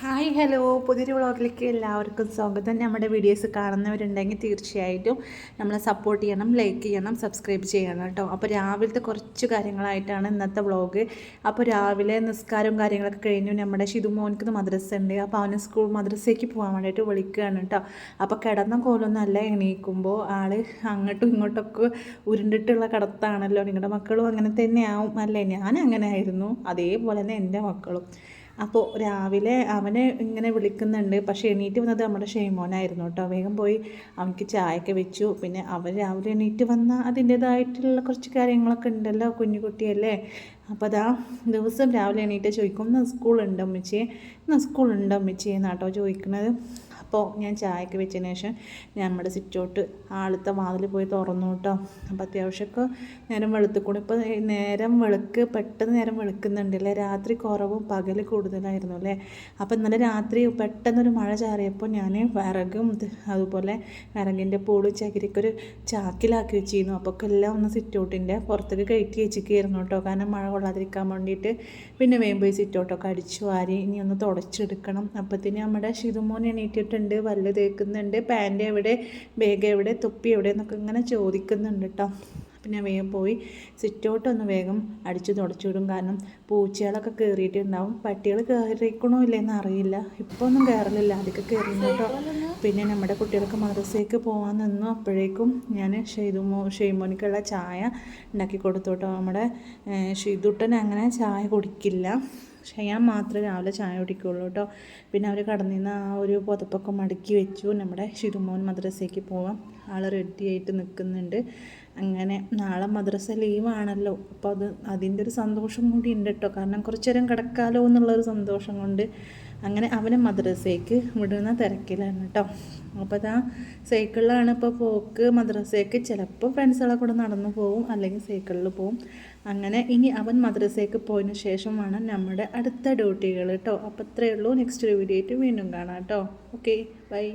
Hi hello. പുതിയൊരു വ്ളോഗിലേക്ക് എല്ലാവർക്കും സ്വാഗതം. നമ്മുടെ വീഡിയോസ് കാണുന്നവരുണ്ടെങ്കിൽ തീർച്ചയായിട്ടും നമ്മളെ സപ്പോർട്ട് ചെയ്യണം ലൈക്ക് ചെയ്യണം സബ്സ്ക്രൈബ് ചെയ്യണം കേട്ടോ. അപ്പോൾ രാവിലത്തെ കുറച്ച് കാര്യങ്ങളായിട്ടാണ് ഇന്നത്തെ വ്ളോഗ്. അപ്പോൾ രാവിലെ നിസ്കാരവും കാര്യങ്ങളൊക്കെ കഴിഞ്ഞു. നമ്മുടെ ഷിതുമോനിക്ക് മദ്രസ ഉണ്ട്. അപ്പോൾ അവന് സ്കൂൾ മദ്രസയ്ക്ക് പോകാൻ വേണ്ടിയിട്ട് വിളിക്കുകയാണ് കേട്ടോ. അപ്പോൾ കിടന്ന കോലൊന്നല്ല എണീക്കുമ്പോൾ ആൾ അങ്ങോട്ടും ഇങ്ങോട്ടൊക്കെ ഉരുണ്ടിട്ടുള്ള കിടത്താണല്ലോ. നിങ്ങളുടെ മക്കളും അങ്ങനെ തന്നെയാവും അല്ലേ? ഞാൻ അങ്ങനെ ആയിരുന്നു. അതേപോലെ തന്നെ എന്റെ മക്കളും. അപ്പോൾ രാവിലെ അവനെ ഇങ്ങനെ വിളിക്കുന്നുണ്ട്. പക്ഷേ എണീറ്റ് വന്നത് നമ്മുടെ ഷെയ്മോനായിരുന്നു കേട്ടോ. വേഗം പോയി അവനക്ക് ചായയൊക്കെ വെച്ചു. പിന്നെ അവൻ രാവിലെ എണീറ്റ് വന്ന അതിന്റേതായിട്ടുള്ള കുറച്ച് കാര്യങ്ങളൊക്കെ ഉണ്ടല്ലോ കുഞ്ഞു കുട്ടിയല്ലേ അപ്പോൾ അതാ ദിവസം രാവിലെ എണീറ്റ് ചോദിക്കും ഇന്ന് സ്കൂളുണ്ടോ അമ്മച്ചിയെ? ഇന്ന് സ്കൂളുണ്ടോ അമ്മച്ചിയെ എന്നാട്ടോ ചോദിക്കുന്നത്. അപ്പോൾ ഞാൻ ചായക്ക് വെച്ചതിന് ശേഷം നമ്മുടെ സ്വിച്ചോട്ട് ആളത്തെ വാതിൽ പോയി തുറന്നു കേട്ടോ. അപ്പോൾ അത്യാവശ്യമൊക്കെ നേരം വെളുത്തുകൂടി ഇപ്പോൾ നേരം വെളുക്ക് പെട്ടെന്ന് നേരം വെളുക്കുന്നുണ്ടല്ലേ രാത്രി കുറവും പകൽ കൂടുതലായിരുന്നു അല്ലേ? അപ്പോൾ ഇന്നലെ രാത്രി പെട്ടെന്നൊരു മഴ ചാറിയപ്പോൾ ഞാൻ വിറകും അതുപോലെ വിറകിന്റെ പൂൾ ചകിരിക്ക് ഒരു ചാക്കിലാക്കി വെച്ചിരുന്നു. അപ്പോൾ എല്ലാം ഒന്ന് സിറ്റൗട്ടിന്റെ പുറത്തേക്ക് കയറ്റി വെച്ചിരിക്കുകയായിരുന്നു കേട്ടോ. കാരണം മഴ കൊള്ളാതിരിക്കാൻ വേണ്ടിയിട്ട് പിന്നെ വേമ്പോയി പോയി സിറ്റൗട്ടൊക്കെ അടിച്ചു വാരി ഇനി ഒന്ന് തുടച്ചെടുക്കണം. അപ്പത്തിന് നമ്മുടെ ഷിതുമോൻ എണീറ്റിട്ടുണ്ട് വല്ല് തേക്കുന്നുണ്ട് പാന്റ് എവിടെ ബാഗ് എവിടെ തൊപ്പി എവിടെ എന്നൊക്കെ ഇങ്ങനെ ചോദിക്കുന്നുണ്ട് കേട്ടോ പിന്നെ വേഗം പോയി സിറ്റോട്ടൊന്ന് വേഗം അടിച്ചു തുടച്ചിടും കാരണം പൂച്ചകളൊക്കെ കയറിയിട്ടുണ്ടാവും പട്ടികൾ കയറിക്കണോ ഇല്ലെന്ന് അറിയില്ല. ഇപ്പോൾ ഒന്നും കയറലില്ല അതൊക്കെ കയറിയിട്ടോ പിന്നെ നമ്മുടെ കുട്ടികൾക്ക് മദ്രസയ്ക്ക് പോകാൻ നിന്നു. അപ്പോഴേക്കും ഞാൻ ഷെയ്തുമോ ഷെയ്മോനിക്കുള്ള ചായ ഉണ്ടാക്കി കൊടുത്തോട്ടോ നമ്മുടെ ഷിതുട്ടൻ അങ്ങനെ ചായ കുടിക്കില്ല. പക്ഷേ ഞാൻ മാത്രമേ രാവിലെ ചായ കുടിക്കുള്ളൂ കേട്ടോ. പിന്നെ അവർ കടന്നിന്ന് ആ ഒരു പുതപ്പൊക്കെ മടക്കി വെച്ചു. നമ്മുടെ ശിരുമോൻ മദ്രസയ്ക്ക് പോവാം. ആൾ റെഡി ആയിട്ട് നിൽക്കുന്നുണ്ട്. അങ്ങനെ നാളെ മദ്രസ ലീവാണല്ലോ അപ്പോൾ അത് അതിന്റെ ഒരു സന്തോഷം കൂടി ഉണ്ട് കേട്ടോ. കാരണം കുറച്ചു നേരം കിടക്കാലോ എന്നുള്ളൊരു സന്തോഷം കൊണ്ട് അങ്ങനെ അവനെ മദ്രസയ്ക്ക് വിടുന്ന തിരക്കിലാണ് കേട്ടോ അപ്പോൾ അതാ സൈക്കിളിലാണ് ഇപ്പോൾ പോക്ക്. മദ്രസയ്ക്ക് ചിലപ്പോൾ ഫ്രണ്ട്സുകളെ കൂടെ നടന്നു പോവും അല്ലെങ്കിൽ സൈക്കിളിൽ പോവും. അങ്ങനെ ഇനി അവൻ മദ്രസയ്ക്ക് പോയതിന് ശേഷമാണ് നമ്മുടെ അടുത്ത ഡ്യൂട്ടികൾ കേട്ടോ അപ്പോൾ ഇത്രയേ ഉള്ളൂ. നെക്സ്റ്റ് വീഡിയോ ആയിട്ട് വീണ്ടും കാണാം കേട്ടോ ഓക്കെ ബൈ